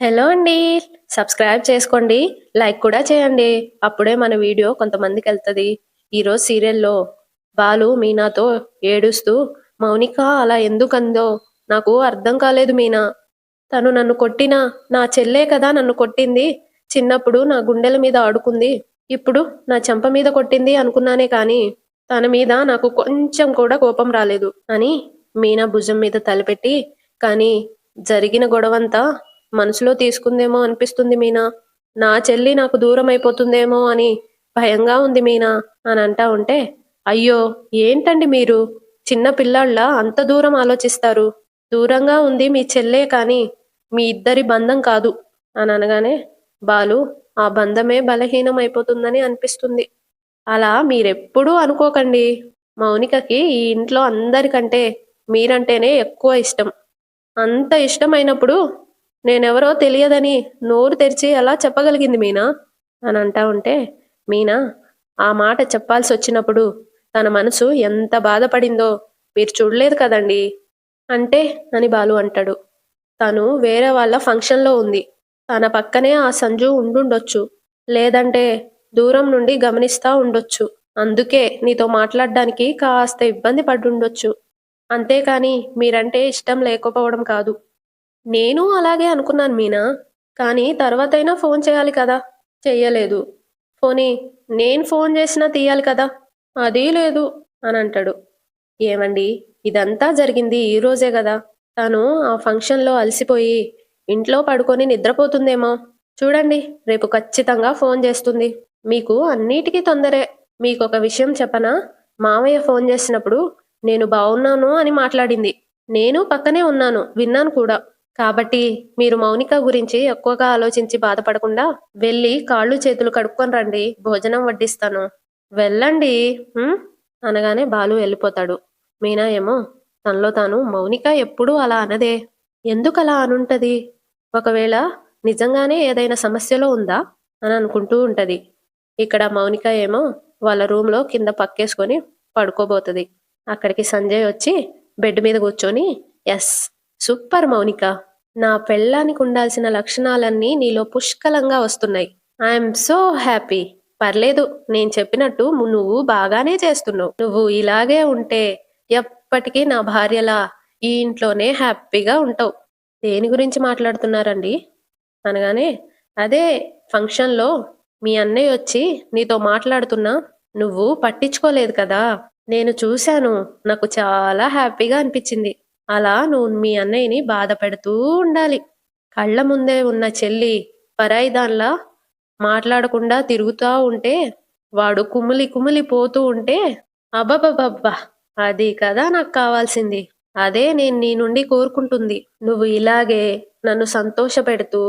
Hello అండి. Subscribe చేసుకోండి. Like కూడా చేయండి. అప్పుడే మన వీడియో కొంతమందికి వెళ్తుంది. ఈరోజు సీరియల్లో బాలు మీనాతో ఏడుస్తూ మౌనిక అలా ఎందుకందో నాకు అర్థం కాలేదు మీనా. తను నన్ను కొట్టినా నా చెల్లే కదా నన్ను కొట్టింది. చిన్నప్పుడు నా గుండెల మీద ఆడుకుంది. ఇప్పుడు నా చెంప మీద కొట్టింది అనుకున్నానే కానీ తన మీద నాకు కొంచెం కూడా కోపం రాలేదు అని మీనా భుజం మీద తలపెట్టి కానీ జరిగిన గొడవంతా మనసులో తీసుకుందేమో అనిపిస్తుంది మీనా. నా చెల్లి నాకు దూరం అయిపోతుందేమో అని భయంగా ఉంది మీనా అని అంటా ఉంటే అయ్యో ఏంటండి మీరు? చిన్న పిల్లాళ్ళ అంత దూరం ఆలోచిస్తారు. దూరంగా ఉంది మీ చెల్లే కానీ మీ ఇద్దరి బంధం కాదు అని అనగానే బాలు ఆ బంధమే బలహీనం అయిపోతుందని అనిపిస్తుంది. అలా మీరెప్పుడూ అనుకోకండి. మౌనికకి ఈ ఇంట్లో అందరికంటే మీరంటేనే ఎక్కువ ఇష్టం. అంత ఇష్టమైనప్పుడు నేనెవరో తెలియదని నోరు తెరిచి ఎలా చెప్పగలిగింది మీనా? అని అంటా ఉంటే మీనా ఆ మాట చెప్పాల్సి వచ్చినప్పుడు తన మనసు ఎంత బాధపడిందో మీరు చూడలేదు కదండి? అంటే అని బాలు అంటాడు. తను వేరే వాళ్ళ ఫంక్షన్లో ఉంది. తన పక్కనే ఆ సంజు ఉండుండొచ్చు. లేదంటే దూరం నుండి గమనిస్తా ఉండొచ్చు. అందుకే నీతో మాట్లాడడానికి కాస్త ఇబ్బంది పడుండొచ్చు. అంతేకాని మీరంటే ఇష్టం లేకపోవడం కాదు. నేను అలాగే అనుకున్నాను మీనా. కానీ తర్వాతైనా ఫోన్ చేయాలి కదా. చెయ్యలేదు. పోనీ నేను ఫోన్ చేసినా తీయాలి కదా. అదీ లేదు అని అంటాడు ఏమండి? ఇదంతా జరిగింది ఈ రోజే కదా తను ఆ ఫంక్షన్లో అలసిపోయి ఇంట్లో పడుకొని నిద్రపోతుందేమో. చూడండి రేపు ఖచ్చితంగా ఫోన్ చేస్తుంది. మీకు అన్నిటికీ తొందరే. మీకు ఒక విషయం చెప్పనా? మామయ్య ఫోన్ చేసినప్పుడు నేను బాగున్నాను అని మాట్లాడింది. నేను పక్కనే ఉన్నాను విన్నాను కూడా. కాబట్టి మీరు మౌనిక గురించి ఎక్కువగా ఆలోచించి బాధపడకుండా వెళ్ళి కాళ్ళు చేతులు కడుక్కొని రండి భోజనం వడ్డిస్తాను. వెళ్ళండి అనగానే బాలు వెళ్ళిపోతాడు. మీనా ఏమో తనలో తాను మౌనిక ఎప్పుడూ అలా అనదే. ఎందుకు అలా అనుంటది? ఒకవేళ నిజంగానే ఏదైనా సమస్యలో ఉందా? అని అనుకుంటూ ఉంటది. ఇక్కడ మౌనిక ఏమో వాళ్ళ రూమ్లో కింద పక్కేసుకొని పడుకోబోతుంది. అక్కడికి సంజయ్ వచ్చి బెడ్ మీద కూర్చొని ఎస్ సూపర్ మౌనిక. నా పెళ్ళానికి ఉండాల్సిన లక్షణాలన్నీ నీలో పుష్కలంగా వస్తున్నాయి. I'm so happy. పర్లేదు నేను చెప్పినట్టు నువ్వు బాగానే చేస్తున్నావు. నువ్వు ఇలాగే ఉంటే ఎప్పటికీ నా భార్యలా ఈ ఇంట్లోనే హ్యాపీగా ఉంటావు. దేని గురించి మాట్లాడుతున్నారండి? అనగానే అదే ఫంక్షన్లో మీ అన్నయ్య వచ్చి నీతో మాట్లాడుతున్నా నువ్వు పట్టించుకోలేదు కదా. నేను చూశాను నాకు చాలా హ్యాపీగా అనిపించింది. అలా నువ్వు మీ అన్నయ్యని బాధ పెడుతూ ఉండాలి. కళ్ళ ముందే ఉన్న చెల్లి పరాయి దానిలా మాట్లాడకుండా తిరుగుతూ ఉంటే వాడు కుమిలి కుమిలి పోతూ ఉంటే అబ్బబ్బబ్బబ్బా అది కదా నాకు కావాల్సింది. అదే నేను నీ నుండి కోరుకుంటుంది. నువ్వు ఇలాగే నన్ను సంతోషపెడుతూ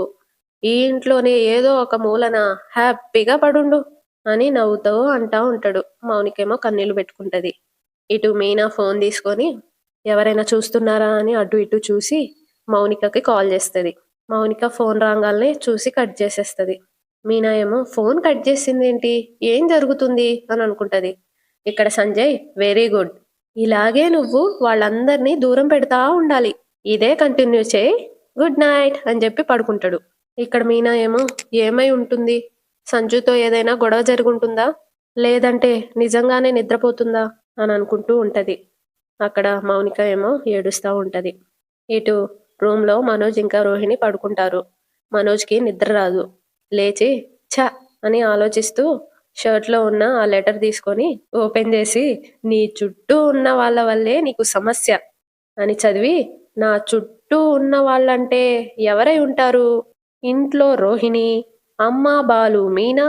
ఈ ఇంట్లోనే ఏదో ఒక మూలన హ్యాపీగా పడుండు అని నవ్వుతూ అంటా ఉంటాడు. మౌనికేమో కన్నీళ్ళు పెట్టుకుంటది. ఇటు మీనా ఫోన్ తీసుకొని ఎవరైనా చూస్తున్నారా అని అటు ఇటు చూసి మౌనికకి కాల్ చేస్తుంది. మౌనిక ఫోన్ రాగానే చూసి కట్ చేసేస్తుంది. మీనా ఏమో ఫోన్ కట్ చేసింది ఏంటి ఏం జరుగుతుంది? అని అనుకుంటది. ఇక్కడ సంజయ్ వెరీ గుడ్. ఇలాగే నువ్వు వాళ్ళందరినీ దూరం పెడతా ఉండాలి. ఇదే కంటిన్యూ చేయి. Good night. అని చెప్పి పడుకుంటాడు. ఇక్కడ మీనా ఏమో ఏమై ఉంటుంది? సంజుతో ఏదైనా గొడవ జరుగుంటుందా? లేదంటే నిజంగానే నిద్రపోతుందా? అని అనుకుంటూ ఉంటది. అక్కడ మౌనిక ఏమో ఏడుస్తూ ఉంటది. ఇటు రూమ్లో మనోజ్ ఇంకా రోహిణి పడుకుంటారు. మనోజ్కి నిద్ర రాదు. లేచి ఛ అని ఆలోచిస్తూ షర్ట్లో ఉన్న ఆ లెటర్ తీసుకొని ఓపెన్ చేసి నీ చుట్టూ ఉన్న వాళ్ళ వల్లే నీకు సమస్య అని చదివి నా చుట్టూ ఉన్న వాళ్ళంటే ఎవరై ఉంటారు? ఇంట్లో రోహిణి అమ్మ బాలు మీనా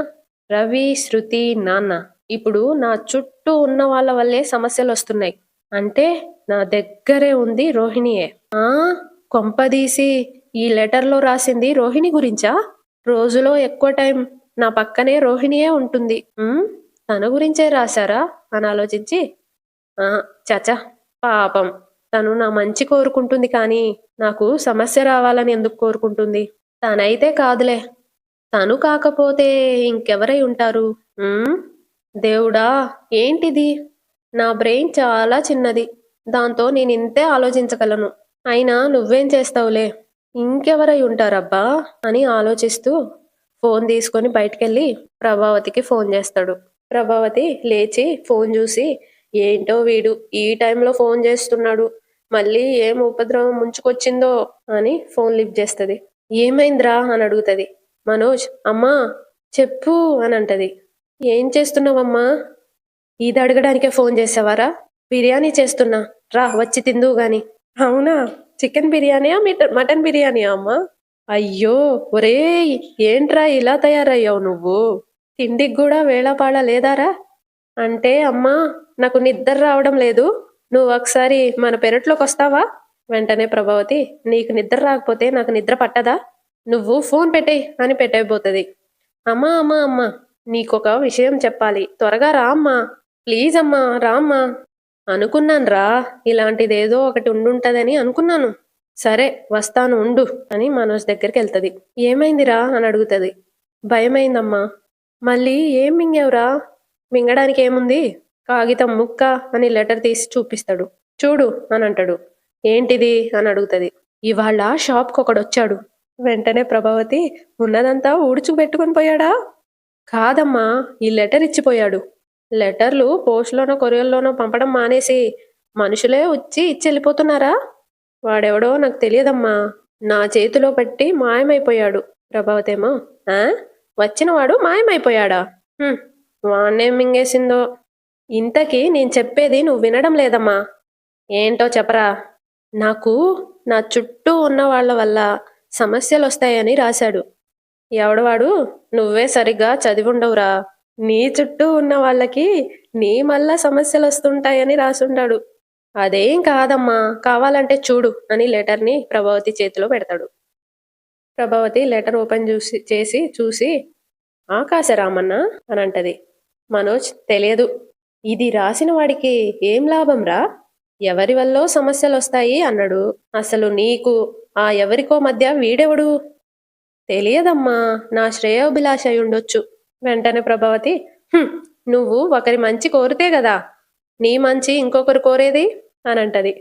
రవి శృతి నాన్న. ఇప్పుడు నా చుట్టూ ఉన్న వాళ్ళ వల్లే సమస్యలు వస్తున్నాయి అంటే నా దగ్గరే ఉంది రోహిణియే. ఆ కొంపదీసి ఈ లెటర్లో రాసింది రోహిణి గురించా? రోజులో ఎక్కువ టైం నా పక్కనే రోహిణియే ఉంటుంది. తన గురించే రాశారా? అని ఆలోచించి ఆ చచా పాపం. తను నా మంచి కోరుకుంటుంది కానీ నాకు సమస్య రావాలని ఎందుకు కోరుకుంటుంది? తనైతే కాదులే. తను కాకపోతే ఇంకెవరై ఉంటారు? దేవుడా ఏంటిది? నా బ్రెయిన్ చాలా చిన్నది. దాంతో నేను ఇంతే ఆలోచించగలను. అయినా నువ్వేం చేస్తావులే? ఇంకెవరై ఉంటారబ్బా? అని ఆలోచిస్తూ ఫోన్ తీసుకొని బయటకెళ్ళి ప్రభావతికి ఫోన్ చేస్తాడు. ప్రభావతి లేచి ఫోన్ చూసి ఏంటో వీడు ఈ టైంలో ఫోన్ చేస్తున్నాడు. మళ్ళీ ఏం ఉపద్రవం ముంచుకొచ్చిందో? అని ఫోన్ లిఫ్ట్ చేస్తుంది. ఏమైందిరా? అని అడుగుతుంది. మనోజ్ అమ్మా చెప్పు అని అంటది. ఏం చేస్తున్నావమ్మా? ఇది అడగడానికే ఫోన్ చేసావారా? బిర్యానీ చేస్తున్నా. రా వచ్చి తిందువు గాని. అవునా? చికెన్ బిర్యానీయా మటన్ బిర్యానీయా అమ్మా? అయ్యో ఒరేయ్ ఏంట్రా ఇలా తయారయ్యావు నువ్వు? తిండికి కూడా వేళపాళ లేదారా? అంటే అమ్మా నాకు నిద్ర రావడం లేదు. నువ్వు ఒకసారి మన పెరట్లోకి వస్తావా? వెంటనే ప్రభావతి నీకు నిద్ర రాకపోతే నాకు నిద్ర పట్టదా? నువ్వు ఫోన్ పెట్టేయి అని పెట్టేయబోతుంది అమ్మా అమ్మా అమ్మా నీకొక విషయం చెప్పాలి. త్వరగా రా అమ్మా. ప్లీజ్ అమ్మా రా అమ్మా అనుకున్నాను రా ఇలాంటిదేదో ఒకటి ఉండుంటదని అనుకున్నాను. సరే వస్తాను ఉండు అని మనోజ్ దగ్గరికి వెళ్తుంది. ఏమైందిరా అని అడుగుతుంది. భయమైందమ్మా. మళ్ళీ ఏం మింగేవురా? మింగడానికి ఏముంది? కాగితం ముక్క అని లెటర్ తీసి చూపిస్తాడు. చూడు అని అంటాడు. ఏంటిది అని అడుగుతుంది. ఇవాళ షాప్కి ఒకడొచ్చాడు వెంటనే ప్రభావతి ఉన్నదంతా ఊడ్చుకు పెట్టుకొని పోయాడా? కాదమ్మా ఈ లెటర్ ఇచ్చిపోయాడు. లెటర్లు పోస్ట్లోనో కొరియర్లోనో పంపడం మానేసి మనుషులే వచ్చి ఇచ్చి వెళ్ళిపోతున్నారా వాడెవడో నాకు తెలియదమ్మా. నా చేతిలో పెట్టి మాయమైపోయాడు. ప్రభావతేమో. ఆ? వచ్చినవాడు మాయమైపోయాడా? వాణ్ణేం మింగేసిందో. ఇంతకీ నేను చెప్పేది నువ్వు వినడం లేదమ్మా. ఏంటో చెప్పరా? నాకు నా చుట్టూ ఉన్న వాళ్ళ వల్ల సమస్యలు వస్తాయని రాశాడు. ఎవడవాడు? నువ్వే సరిగ్గా చదివుండవురా. నీ చుట్టూ ఉన్న వాళ్ళకి నీ మళ్ళా సమస్యలు వస్తుంటాయని రాసుంటాడు. అదేం కాదమ్మా కావాలంటే చూడు అని లెటర్ని ప్రభావతి చేతిలో పెడతాడు. ప్రభావతి లెటర్ ఓపెన్ చూసి చేసి చూసి ఆకాశరామన్న అని అంటది మనోజ్ తెలియదు. ఇది రాసిన వాడికి ఏం లాభం రా ఎవరి వల్ల సమస్యలు వస్తాయి అన్నాడు. అసలు నీకు ఆ ఎవరికో మధ్య వీడెవడు? తెలియదమ్మా నా శ్రేయోభిలాష అయి ఉండొచ్చు వెంటనే ప్రభావతి నువ్వు ఒకరి మంచి కోరితే కదా నీ మంచి ఇంకొకరు కోరేది? అని అంటది.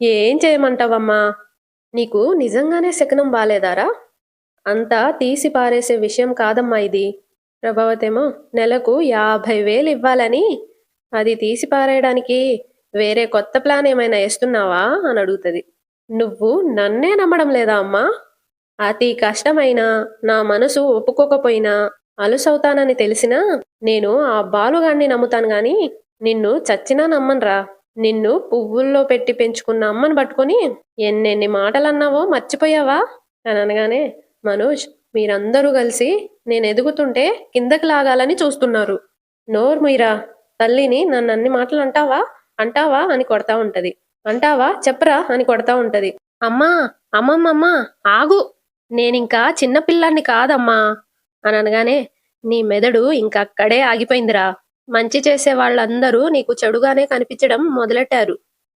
ఏం చేయమంటావమ్మా? నీకు నిజంగానే శకనం బాలేదారా? అంతా తీసి పారేసే విషయం కాదమ్మా ఇది. ప్రభావతేమో నెలకు యాభై వేలు ఇవ్వాలని అది తీసి పారేయడానికి వేరే కొత్త ప్లాన్ ఏమైనా వేస్తున్నావా అని అడుగుతుంది. నువ్వు నన్నే నమ్మడం లేదా అమ్మా? అతి కష్టమైనా నా మనసు ఒప్పుకోకపోయినా అలుసవుతానని తెలిసినా నేను ఆ బాలుగాన్ని నమ్ముతాను గాని నిన్ను చచ్చినా నమ్మనురా. నిన్ను పువ్వుల్లో పెట్టి పెంచుకున్న అమ్మని పట్టుకొని ఎన్నెన్ని మాటలు అన్నావో మర్చిపోయావా? అని అనగానే మనోజ్ మీరందరూ కలిసి నేను ఎదుగుతుంటే కిందకి లాగాలని చూస్తున్నారు. నోరు మీరా తల్లిని నన్ను అన్ని మాటలు అంటావా? అంటావా? అని కొడతా ఉంటది. అంటావా? చెప్పరా? అని కొడతా ఉంటది. అమ్మా అమ్మమ్మమ్మ ఆగు. నేనింకా చిన్నపిల్లాన్ని కాదమ్మా. అని అనగానే నీ మెదడు ఇంకక్కడే ఆగిపోయిందిరా. మంచి చేసే వాళ్ళందరూ నీకు చెడుగానే కనిపించడం మొదలెట్టారు.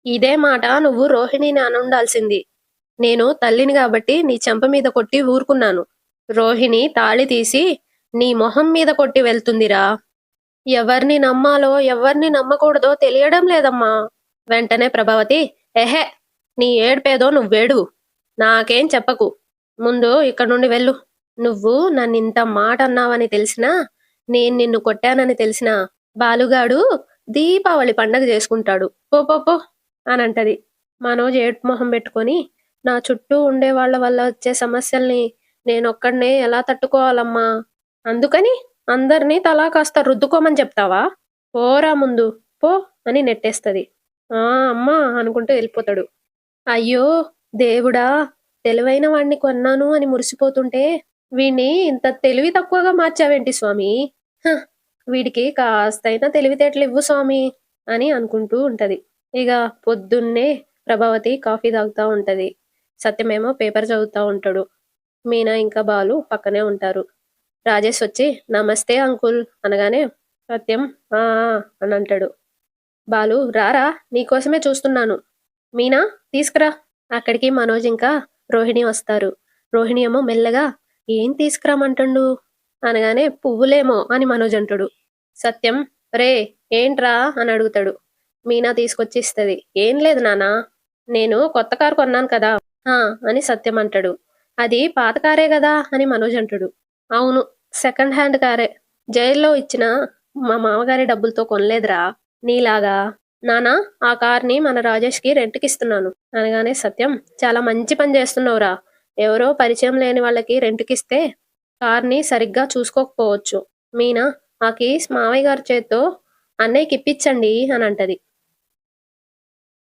ఇదే మాట నువ్వు రోహిణిని అనుండాల్సింది. నేను తల్లిని కాబట్టి నీ చెంప మీద కొట్టి ఊరుకున్నాను. రోహిణి తాళి తీసి నీ మొహం మీద కొట్టి వెళ్తుందిరా. ఎవరిని నమ్మాలో ఎవరిని నమ్మకూడదో తెలియడం లేదమ్మా. వెంటనే ప్రభావతి ఎహే నీ ఏడ్పేదో నువ్వేడు నాకేం చెప్పకు. ముందు ఇక్కడ నుండి వెళ్ళు. నువ్వు నన్ను ఇంత మాట అన్నావని తెలిసినా నేను నిన్ను కొట్టానని తెలిసినా బాలుగాడు దీపావళి పండగ చేసుకుంటాడు. పో పో పో అని అంటది. మనోజ్ ఏడ్పు మొహం పెట్టుకొని నా చుట్టూ ఉండే వాళ్ళ వల్ల వచ్చే సమస్యల్ని నేనొక్కడనే ఎలా తట్టుకోవాలమ్మా? అందుకని అందరినీ తలా కాస్త రుద్దుకోమని చెప్తావా? పోరా ముందు పో అని నెట్టేస్తది. ఆ అమ్మా అనుకుంటూ వెళ్ళిపోతాడు. అయ్యో దేవుడా తెలివైన వాణ్ణి కొన్నాను అని మురిసిపోతుంటే వీణ్ణి ఇంత తెలివి తక్కువగా మార్చావేంటి స్వామి? వీడికి కాస్తైనా తెలివితేటలు ఇవ్వు స్వామి అని అనుకుంటూ ఉంటది. ఇక పొద్దున్నే ప్రభావతి కాఫీ తాగుతూ ఉంటది. సత్యమేమో పేపర్ చదువుతూ ఉంటాడు. మీనా ఇంకా బాలు పక్కనే ఉంటారు. రాజేష్ వచ్చి నమస్తే అంకుల్ అనగానే సత్యం ఆ" అని అంటాడు. బాలు రారా నీకోసమే చూస్తున్నాను. మీనా తీసుకురా. అక్కడికి మనోజ్ ఇంకా రోహిణి వస్తారు. రోహిణి ఏమో మెల్లగా ఏం తీసుకురామంటుండు? అనగానే పువ్వులేమో అని మనోజ్ అంటాడు సత్యం రే ఏంట్రా అని అడుగుతాడు. మీనా తీసుకొచ్చిస్తుంది. ఏం లేదు నానా నేను కొత్త కారు కొన్నాను కదా "హా" అని సత్యం అంటాడు. అది పాత కారే కదా అని మనోజ్ అంటాడు అవును సెకండ్ హ్యాండ్ కారే. జైల్లో ఇచ్చిన మా మామగారి డబ్బులతో కొనలేదురా నీలాగా. నానా ఆ కార్ని మన రాజేష్కి రెంట్కి ఇస్తున్నాను అనగానే సత్యం చాలా మంచి పని చేస్తున్నావురా ఎవరో పరిచయం లేని వాళ్ళకి రెంట్కిస్తే కార్ని సరిగ్గా చూసుకోకపోవచ్చు. మీనా ఆ కీస్ మావయ్య గారి చేత్తో అన్నయ్యకి ఇప్పించండి అని అంటది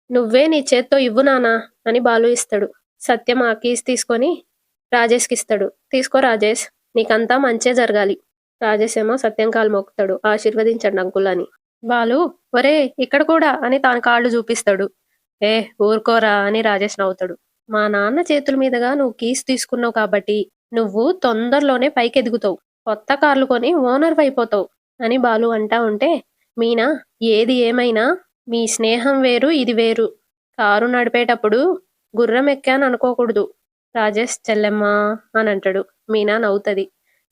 నువ్వే నీ చేత్తో ఇవ్వు నానా అని బాలు ఇస్తాడు. సత్యం ఆ కీస్ తీసుకొని రాజేష్కి ఇస్తాడు తీసుకో రాజేష్ నీకంతా మంచే జరగాలి. రాజేష్ ఏమో సత్యం కాలు మొక్కుతాడు ఆశీర్వదించండి అంకుల్ అని బాలు ఒరే ఇక్కడ కూడా అని తాను కాళ్ళు చూపిస్తాడు. ఏ ఊరుకోరా అని రాజేష్ నవ్వుతాడు. మా నాన్న చేతుల మీదుగా నువ్వు కీస్ తీసుకున్నావు కాబట్టి నువ్వు తొందరలోనే పైకి ఎదుగుతావు కొత్త కార్లు కొని ఓనర్ అయిపోతావు అని బాలు అంటా ఉంటే మీనా ఏది ఏమైనా? మీ స్నేహం వేరు ఇది వేరు. కారు నడిపేటప్పుడు గుర్రం ఎక్కాను అనుకోకూడదు. రాజేష్ చెల్లెమ్మా అని అంటాడు. మీనా నవ్వుతుంది.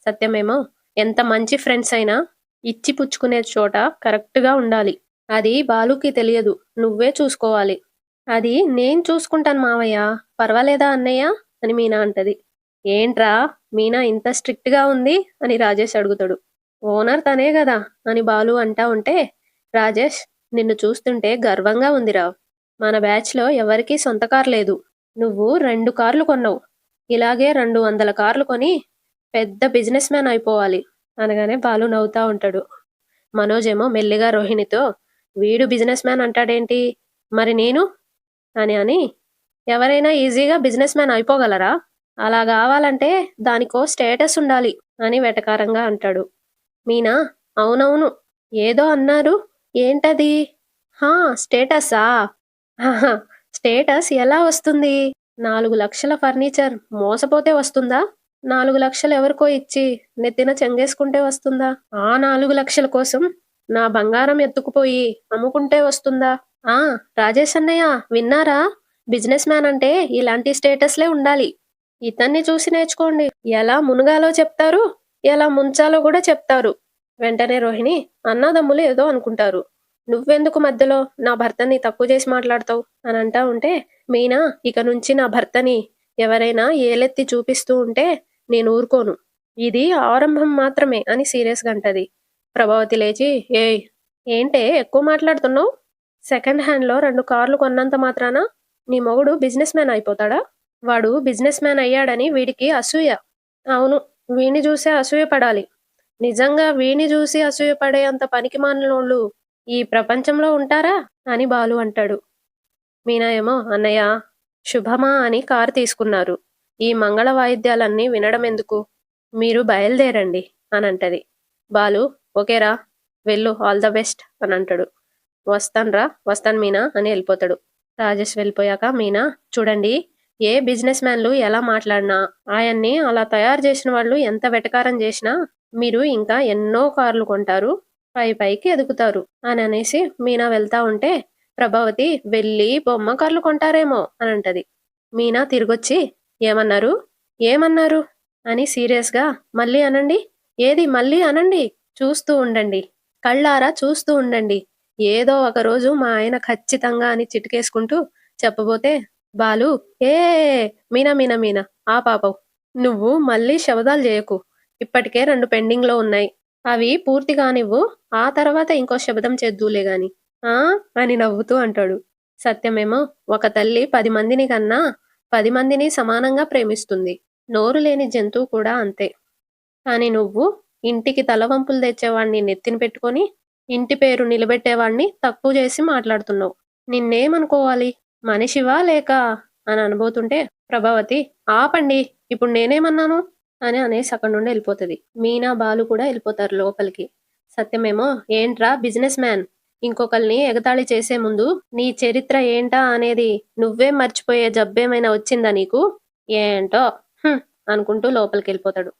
సత్యమేమో ఎంత మంచి ఫ్రెండ్స్ అయినా ఇచ్చి పుచ్చుకునే చోట కరెక్ట్గా ఉండాలి. అది బాలుకి తెలియదు. నువ్వే చూసుకోవాలి. అది నేను చూసుకుంటాను మావయ్య. పర్వాలేదా అన్నయ్య? అని మీనా అంటది. ఏంట్రా? మీనా ఇంత స్ట్రిక్ట్గా ఉంది? అని రాజేష్ అడుగుతాడు. ఓనర్ తనే కదా అని బాలు అంటా ఉంటే రాజేష్ నిన్ను చూస్తుంటే గర్వంగా ఉందిరా. మన బ్యాచ్లో ఎవరికీ సొంత కార్ లేదు. నువ్వు రెండు కార్లు కొన్నావు. ఇలాగే రెండు వందల కార్లు కొని పెద్ద బిజినెస్ మ్యాన్ అయిపోవాలి. అనగానే బాలు నవ్వుతా ఉంటాడు. మనోజ్ ఏమో మెల్లిగా రోహిణితో వీడు బిజినెస్ మ్యాన్ అంటాడేంటి? మరి నేను? అని అని ఎవరైనా ఈజీగా బిజినెస్ మ్యాన్ అయిపోగలరా? అలా కావాలంటే దానికో స్టేటస్ ఉండాలి అని వెటకారంగా అంటాడు. మీనా అవునవును. ఏదో అన్నారు. ఏంటది? హా స్టేటసా స్టేటస్ ఎలా వస్తుంది? నాలుగు లక్షల ఫర్నిచర్ మోసపోతే వస్తుందా? నాలుగు లక్షలు ఎవరికో ఇచ్చి నెత్తిన చెంగేసుకుంటే వస్తుందా? ఆ నాలుగు లక్షల కోసం నా బంగారం ఎత్తుకుపోయి అమ్ముకుంటే వస్తుందా? ఆ రాజేష్ అన్నయ్య విన్నారా? బిజినెస్ మ్యాన్ అంటే ఇలాంటి స్టేటస్లే ఉండాలి. ఇతన్ని చూసి నేర్చుకోండి. ఎలా మునగాలో చెప్తారు ఎలా ముంచాలో కూడా చెప్తారు. వెంటనే రోహిణి అన్నదమ్ములు ఏదో అనుకుంటారు. నువ్వెందుకు మధ్యలో? నా భర్తని తక్కువ చేసి మాట్లాడతావు అని అంటా ఉంటే మీనా ఇక నుంచి నా భర్తని ఎవరైనా ఏలెత్తి చూపిస్తూ ఉంటే నేను ఊరుకోను. ఇది ఆరంభం మాత్రమే అని సీరియస్గా అంటది. ప్రభావతి లేచి ఏయ్ ఏంటే ఎక్కువ మాట్లాడుతున్నావు? సెకండ్ హ్యాండ్లో రెండు కార్లు కొన్నంత మాత్రాన నీ మొగుడు బిజినెస్ మ్యాన్ అయిపోతాడా? వాడు బిజినెస్ మ్యాన్ అయ్యాడని వీడికి అసూయ. అవును వీణి చూసే అసూయ పడాలి. నిజంగా వీణి చూసి అసూయ పడే అంత పనికి మానలోళ్ళు ఈ ప్రపంచంలో ఉంటారా? అని బాలు అంటాడు. మీనా ఏమో అన్నయ్య శుభమా అని కారు తీసుకున్నారు. ఈ మంగళ వాయిద్యాలన్నీ వినడం ఎందుకు మీరు బయలుదేరండి అని అంటది బాలు ఓకేరా వెళ్ళు ఆల్ ద బెస్ట్ అని అంటాడు వస్తాన్రా వస్తాను మీనా అని వెళ్ళిపోతాడు. రాజేష్ వెళ్ళిపోయాక మీనా చూడండి ఏ బిజినెస్ మ్యాన్లు ఎలా మాట్లాడినా ఆయన్ని అలా తయారు చేసిన వాళ్ళు ఎంత వెటకారం చేసినా మీరు ఇంకా ఎన్నో కార్లు కొంటారు పై పైకి ఎదుగుతారు అని అనేసి మీనా వెళ్తా ఉంటే ప్రభావతి వెళ్ళి బొమ్మ కార్లు కొంటారేమో అని అంటది. మీనా తిరిగొచ్చి ఏమన్నారు? ఏమన్నారు? అని సీరియస్గా మళ్ళీ అనండి? ఏది? మళ్ళీ అనండి? చూస్తూ ఉండండి. కళ్ళారా చూస్తూ ఉండండి. ఏదో ఒక రోజు మా ఆయన ఖచ్చితంగా అని చిటికేసుకుంటూ చెప్పబోతే బాలు ఏ మీనా మీనా మీనా ఆ పాపవు నువ్వు మళ్ళీ శబదాలు చేయకు. ఇప్పటికే రెండు పెండింగ్లో ఉన్నాయి. అవి పూర్తి కానివ్వు ఆ తర్వాత ఇంకో శబ్దం చేద్దులే గాని. ఆ? అని నవ్వుతూ అంటాడు. సత్యమేమో ఒక తల్లి పది మందిని కన్నా పది మందిని సమానంగా ప్రేమిస్తుంది. నోరు లేని జంతువు కూడా అంతే. కానీ నువ్వు ఇంటికి తలవంపులు తెచ్చేవాడిని నెత్తిన పెట్టుకొని ఇంటి పేరు నిలబెట్టేవాడిని తక్కువ చేసి మాట్లాడుతున్నావు. నిన్నేమనుకోవాలి? మనిషివా లేక? అని అనబోతుంటే ప్రభావతి ఆపండి ఇప్పుడు నేనేమన్నాను? అని అనేసి అక్కడి నుండి వెళ్ళిపోతుంది. మీనా బాలు కూడా వెళ్ళిపోతారు లోపలికి. సత్యమేమో ఏంట్రా బిజినెస్ మ్యాన్? ఇంకొకరిని ఎగతాళి చేసే ముందు నీ చరిత్ర ఏంటా అనేది నువ్వే మర్చిపోయే జబ్బేమైనా వచ్చిందా నీకు? ఏంటో అనుకుంటూ లోపలికి వెళ్ళిపోతాడు.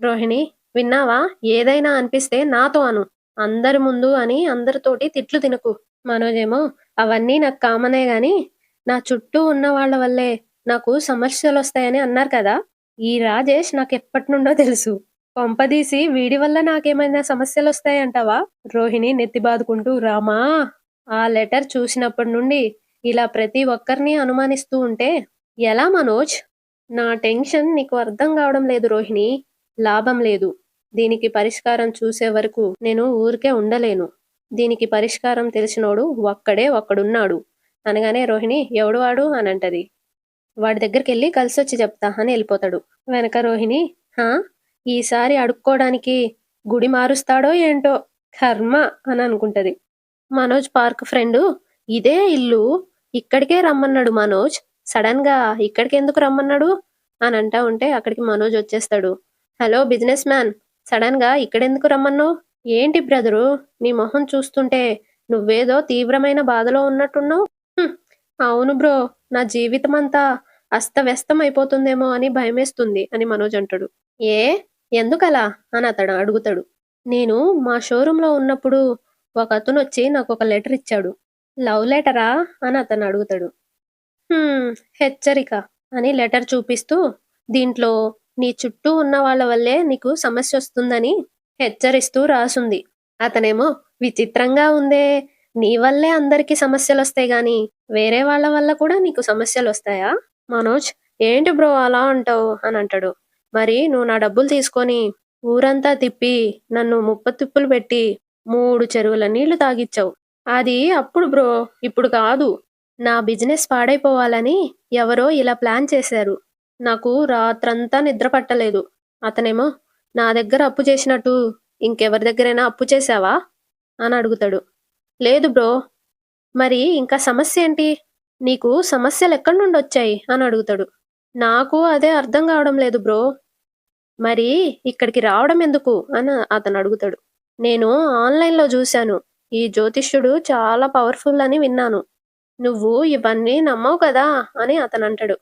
రోహిణి విన్నావా? ఏదైనా అనిపిస్తే నాతో అను. అందరి ముందు అని అందరితోటి తిట్లు తినకు మనోజేమో. అవన్నీ నాకు కామనే గాని నా చుట్టూ ఉన్న వాళ్ళ వల్లే నాకు సమస్యలు వస్తాయని అన్నారు కదా. ఈ రాజేష్ నాకు ఎప్పటి నుండో తెలుసు కొంపదీసి వీడి వల్ల నాకేమైనా సమస్యలు వస్తాయంటావా రోహిణి నెత్తి బాదుకుంటూ రామా ఆ లెటర్ చూసినప్పటి నుండి ఇలా ప్రతి ఒక్కరిని అనుమానిస్తూ ఉంటే ఎలా మనోజ్? నా టెన్షన్ నీకు అర్థం కావడం లేదు రోహిణి. లాభం లేదు. దీనికి పరిష్కారం చూసే వరకు నేను ఊరికే ఉండలేను. దీనికి పరిష్కారం తెలిసినోడు ఒక్కడే ఒక్కడున్నాడు. అనగానే రోహిణి ఎవడు వాడు? అని అంటది. వాడి దగ్గరికి వెళ్ళి కలిసి వచ్చి చెప్తా అని వెళ్ళిపోతాడు. వెనక రోహిణి హా? ఈసారి అడుక్కోవడానికి గుడి మారుస్తాడో ఏంటో? కర్మ! అని అనుకుంటది. మనోజ్ పార్క్ ఫ్రెండ్ ఇదే ఇల్లు ఇక్కడికే రమ్మన్నాడు మనోజ్. సడన్గా ఇక్కడికి ఎందుకు రమ్మన్నాడు? అని అంటా ఉంటే అక్కడికి మనోజ్ వచ్చేస్తాడు. హలో బిజినెస్ మ్యాన్ సడన్గా ఇక్కడెందుకు రమ్మన్నావు? ఏంటి బ్రదరు? నీ మొహం చూస్తుంటే నువ్వేదో తీవ్రమైన బాధలో ఉన్నట్టున్నావు? అవును బ్రో. నా జీవితం అంతా అస్తవ్యస్తం అయిపోతుందేమో అని భయమేస్తుంది అని మనోజ్ అంటాడు. ఏ? ఎందుకలా? అని అతడు అడుగుతాడు. నేను మా షోరూంలో ఉన్నప్పుడు ఒక అతను వచ్చి నాకు ఒక లెటర్ ఇచ్చాడు. లవ్ లెటరా? అని అతను అడుగుతాడు. హెచ్చరిక అని లెటర్ చూపిస్తూ దీంట్లో నీ చుట్టూ ఉన్న వాళ్ళ వల్లే నీకు సమస్య వస్తుందని హెచ్చరిస్తూ రాసుంది. అతనేమో విచిత్రంగా ఉందే నీ వల్లే అందరికి సమస్యలు వస్తాయి గాని వేరే వాళ్ళ వల్ల కూడా నీకు సమస్యలు వస్తాయా? మనోజ్ ఏంటి బ్రో అలా అంటావు? అని అంటాడు. మరి నువ్వు నా డబ్బులు తీసుకొని ఊరంతా తిప్పి నన్ను ముప్ప తిప్పులు పెట్టి మూడు చెరువుల నీళ్ళు తాగిచ్చావు. అది అప్పుడు బ్రో ఇప్పుడు కాదు. నా బిజినెస్ పాడైపోవాలని ఎవరో ఇలా ప్లాన్ చేశారు. నాకు రాత్రంతా నిద్ర పట్టలేదు. అతనేమో నా దగ్గర అప్పు చేసినట్టు ఇంకెవరి దగ్గరైనా అప్పు చేశావా? అని అడుగుతాడు. లేదు బ్రో. మరి ఇంకా సమస్య ఏంటి? నీకు సమస్యలు ఎక్కడి నుండి వచ్చాయి? అని అడుగుతాడు. నాకు అదే అర్థం కావడం లేదు బ్రో. మరి ఇక్కడికి రావడం ఎందుకు? అని అతను అడుగుతాడు. నేను ఆన్లైన్లో చూశాను. ఈ జ్యోతిష్యుడు చాలా పవర్ఫుల్ అని విన్నాను. నువ్వు ఇవన్నీ నమ్మవు కదా? అని అతను అంటాడు.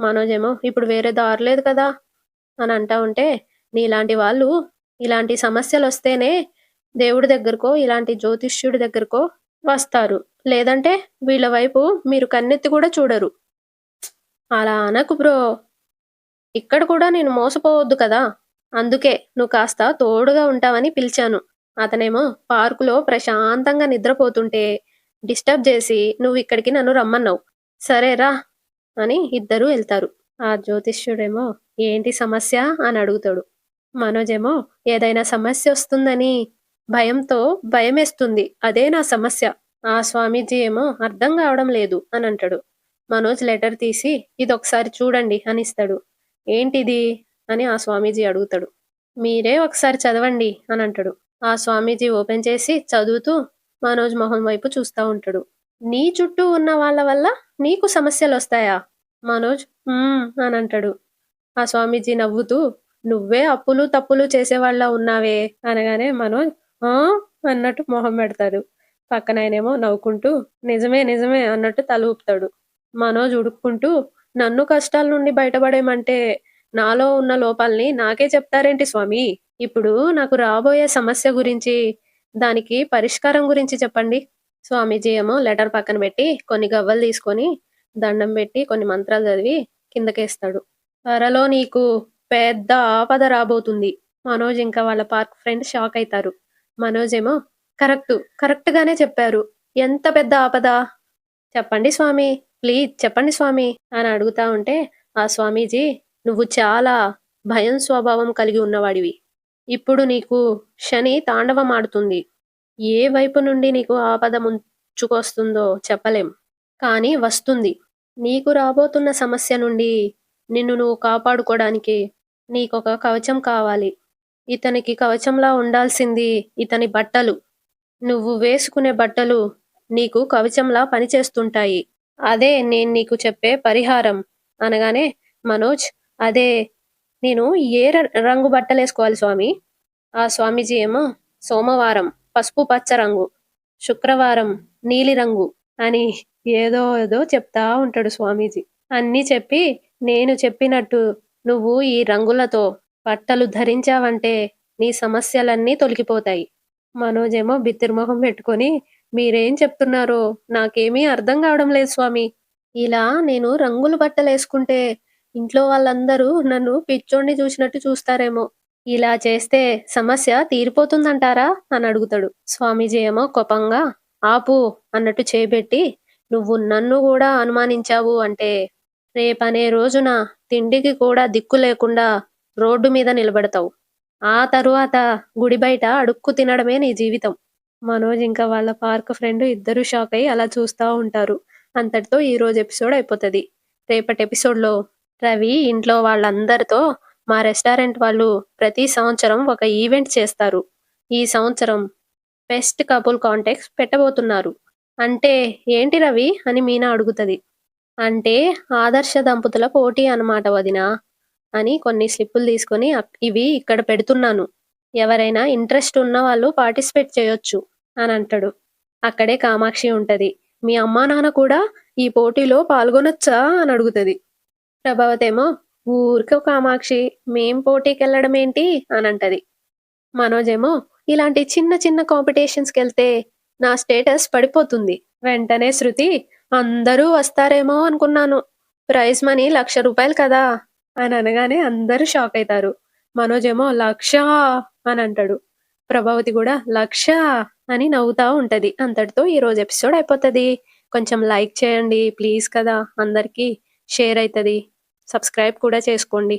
మనోజ్ ఏమో ఇప్పుడు వేరే దారి లేదు కదా అని అంటా ఉంటే నీలాంటి వాళ్ళు ఇలాంటి సమస్యలు వస్తేనే దేవుడి దగ్గరకో ఇలాంటి జ్యోతిష్యుడి దగ్గరకో వస్తారు. లేదంటే వీళ్ళ వైపు మీరు కన్నెత్తి కూడా చూడరు. అలా అనకు బ్రో. ఇక్కడ కూడా నేను మోసపోవద్దు కదా. అందుకే నువ్వు కాస్త తోడుగా ఉంటావని పిలిచాను. అతనేమో పార్కులో ప్రశాంతంగా నిద్రపోతుంటే డిస్టర్బ్ చేసి నువ్వు ఇక్కడికి నన్ను రమ్మన్నావు. సరేరా అని ఇద్దరు వెళ్తారు. ఆ జ్యోతిష్యుడేమో ఏంటి సమస్య? అని అడుగుతాడు. మనోజ్ ఏమో ఏదైనా సమస్య వస్తుందని భయంతో భయమేస్తుంది. అదే నా సమస్య. ఆ స్వామీజీ ఏమో అర్థం కావడం లేదు అని అంటాడు. మనోజ్ లెటర్ తీసి ఇది ఒకసారి చూడండి అని ఇస్తాడు. ఏంటిది? అని ఆ స్వామీజీ అడుగుతాడు. మీరే ఒకసారి చదవండి అని అంటాడు. ఆ స్వామీజీ ఓపెన్ చేసి చదువుతూ మనోజ్ మొహం వైపు చూస్తూ ఉంటాడు. నీ చుట్టూ ఉన్న వాళ్ళ వల్ల నీకు సమస్యలు వస్తాయా? మనోజ్ అని అంటాడు. ఆ స్వామీజీ నవ్వుతూ నువ్వే అప్పులు తప్పులు చేసేవాళ్ళ ఉన్నావే అనగానే మనోజ్ "ఆ?" అన్నట్టు మొహం పెడతాడు. పక్కన ఆయనేమో నవ్వుకుంటూ నిజమే నిజమే అన్నట్టు తల ఊపుతాడు. మనోజ్ ఉడుక్కుంటూ నన్ను కష్టాల నుండి బయటపడేమంటే నాలో ఉన్న లోపాల్ని నాకే చెప్తారేంటి స్వామి? ఇప్పుడు నాకు రాబోయే సమస్య గురించి దానికి పరిష్కారం గురించి చెప్పండి. స్వామీజీ ఏమో లెటర్ పక్కన పెట్టి కొన్ని గవ్వలు తీసుకొని దండం పెట్టి కొన్ని మంత్రాలు చదివి కిందకేస్తాడు. త్వరలో నీకు పెద్ద ఆపద రాబోతుంది. మనోజ్ ఇంకా వాళ్ళ పార్క్ ఫ్రెండ్ షాక్ అవుతారు మనోజ్ ఏమో కరెక్ట్ కరెక్ట్ గానే చెప్పారు. ఎంత పెద్ద ఆపద? చెప్పండి స్వామి ప్లీజ్ చెప్పండి స్వామి. అని అడుగుతా ఉంటే ఆ స్వామీజీ నువ్వు చాలా భయం స్వభావం కలిగి ఉన్నవాడివి. ఇప్పుడు నీకు శని తాండవం ఆడుతుంది. ఏ వైపు నుండి నీకు ఆపద ముంచుకొస్తుందో చెప్పలేం. కానీ వస్తుంది. నీకు రాబోతున్న సమస్య నుండి నిన్ను నువ్వు కాపాడుకోవడానికి నీకొక కవచం కావాలి. ఇతనికి కవచంలా ఉండాల్సింది ఇతని బట్టలు. నువ్వు వేసుకునే బట్టలు నీకు కవచంలా పనిచేస్తుంటాయి. అదే నేను నీకు చెప్పే పరిహారం. అనగానే మనోజ్ అదే నేను ఏ రంగు బట్టలు వేసుకోవాలి స్వామి? ఆ స్వామీజీ ఏమో సోమవారం. పసుపు పచ్చ రంగు శుక్రవారం నీలిరంగు అని ఏదో ఏదో చెప్తా ఉంటాడు స్వామీజీ. అన్నీ చెప్పి నేను చెప్పినట్టు నువ్వు ఈ రంగులతో బట్టలు ధరించావంటే నీ సమస్యలన్నీ తొలగిపోతాయి. మనోజేమో ఏమో బిత్తిరిమొహం పెట్టుకొని మీరేం చెప్తున్నారో నాకేమీ అర్థం కావడం లేదు స్వామి. ఇలా నేను రంగులు బట్టలు వేసుకుంటే ఇంట్లో వాళ్ళందరూ నన్ను పిచ్చోడిని చూసినట్టు చూస్తారేమో. ఇలా చేస్తే సమస్య తీరిపోతుందంటారా? అని అడుగుతాడు. స్వామీజీ ఏమో కోపంగా ఆపు అన్నట్టు చేపెట్టి నువ్వు నన్ను కూడా అనుమానించావు అంటే రేపనే రోజున తిండికి కూడా దిక్కు లేకుండా రోడ్డు మీద నిలబడతావు. ఆ తరువాత గుడి బయట అడుక్కు తినడమే నీ జీవితం. మనోజ్ ఇంకా వాళ్ళ పార్క్ ఫ్రెండ్ ఇద్దరు షాక్ అయి అలా చూస్తూ ఉంటారు. అంతటితో ఈ రోజు ఎపిసోడ్ అయిపోతుంది. రేపటి ఎపిసోడ్లో రవి ఇంట్లో వాళ్ళందరితో మా రెస్టారెంట్ వాళ్ళు ప్రతి సంవత్సరం ఒక ఈవెంట్ చేస్తారు. ఈ సంవత్సరం బెస్ట్ కపుల్ కాంటాక్ట్స్ పెట్టబోతున్నారు. అంటే ఏంటి రవి అని మీనా అడుగుతుంది. అంటే ఆదర్శ దంపతుల పోటీ అన్నమాట వదిన అని కొన్ని స్లిప్పులు తీసుకొని ఇవి ఇక్కడ పెడుతున్నాను. ఎవరైనా ఇంట్రెస్ట్ ఉన్న వాళ్ళు పార్టిసిపేట్ చేయొచ్చు అని అంటాడు. అక్కడే కామాక్షి ఉంటది. మీ అమ్మా నాన్న కూడా ఈ పోటీలో పాల్గొనొచ్చా అని అడుగుతుంది. ప్రభావతేమో ఊరికే కామాక్షి మేం పోటీకి వెళ్ళడం ఏంటి అని అంటది మనోజేమో ఇలాంటి చిన్న చిన్న కాంపిటీషన్స్కి వెళ్తే నా స్టేటస్ పడిపోతుంది. వెంటనే శృతి అందరూ వస్తారేమో అనుకున్నాను. ప్రైజ్ మనీ లక్ష రూపాయలు కదా అని అనగానే అందరూ షాక్ అవుతారు మనోజ్ ఏమో లక్ష అని అంటాడు ప్రభావతి కూడా లక్ష అని నవ్వుతా ఉంటది. అంతటితో ఈ రోజు ఎపిసోడ్ అయిపోతుంది. కొంచెం లైక్ చేయండి ప్లీజ్ కదా అందరికీ. షేర్ అవుతుంది సబ్స్క్రైబ్ కూడా చేసుకోండి.